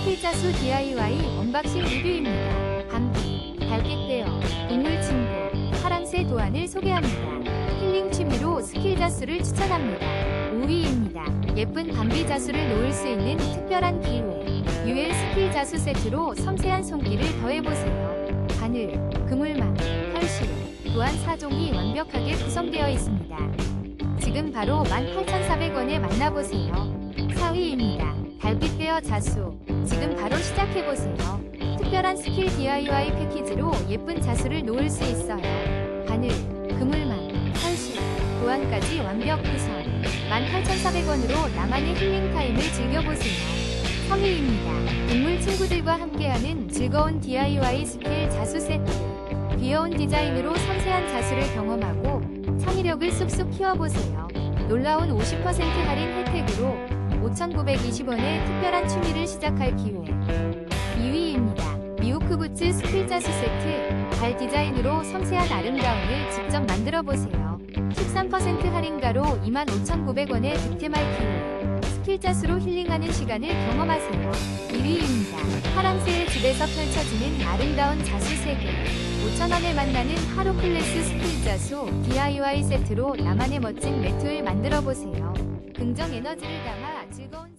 스킬자수 DIY 언박싱 리뷰입니다. 밤비, 달빛대어, 동물친구, 파랑새 도안을 소개합니다. 힐링 취미로 스킬 자수를 추천합니다. 5위입니다. 예쁜 밤비 자수를 놓을 수 있는 특별한 기회. UL 스킬 자수 세트로 섬세한 손길을 더해보세요. 바늘, 그물망, 털실, 또한 4종이 완벽하게 구성되어 있습니다. 지금 바로 18,400원에 만나보세요. 4위입니다. 달빛 베어 자수. 지금 바로 시작해보세요. 특별한 스킬 DIY 패키지로 예쁜 자수를 놓을 수 있어요. 바늘, 그물망, 털실, 도안까지 완벽 구성. 18,400원으로 나만의 힐링 타임을 즐겨보세요. 3위입니다. 동물 친구들과 함께하는 즐거운 DIY 스킬 자수 세트. 귀여운 디자인으로 섬세한 자수를 경험하고 창의력을 쑥쑥 키워보세요. 놀라운 50% 할인 혜택으로 5,920원의 특별한 취미를 시작할 기회. 2위입니다. 미호크 부츠 스킬 자수 세트. 발 디자인으로 섬세한 아름다움을 직접 만들어 보세요. 13% 할인가로 25,900원의 득템할 기회. 스킬 자수로 힐링하는 시간을 경험하세요. 1위입니다. 집에서 펼쳐지는 아름다운 자수 세계. 5,000원에 만나는 하루 클래스 스킬 자수 DIY 세트로 나만의 멋진 매트를 만들어 보세요. 긍정 에너지를 담아 즐거운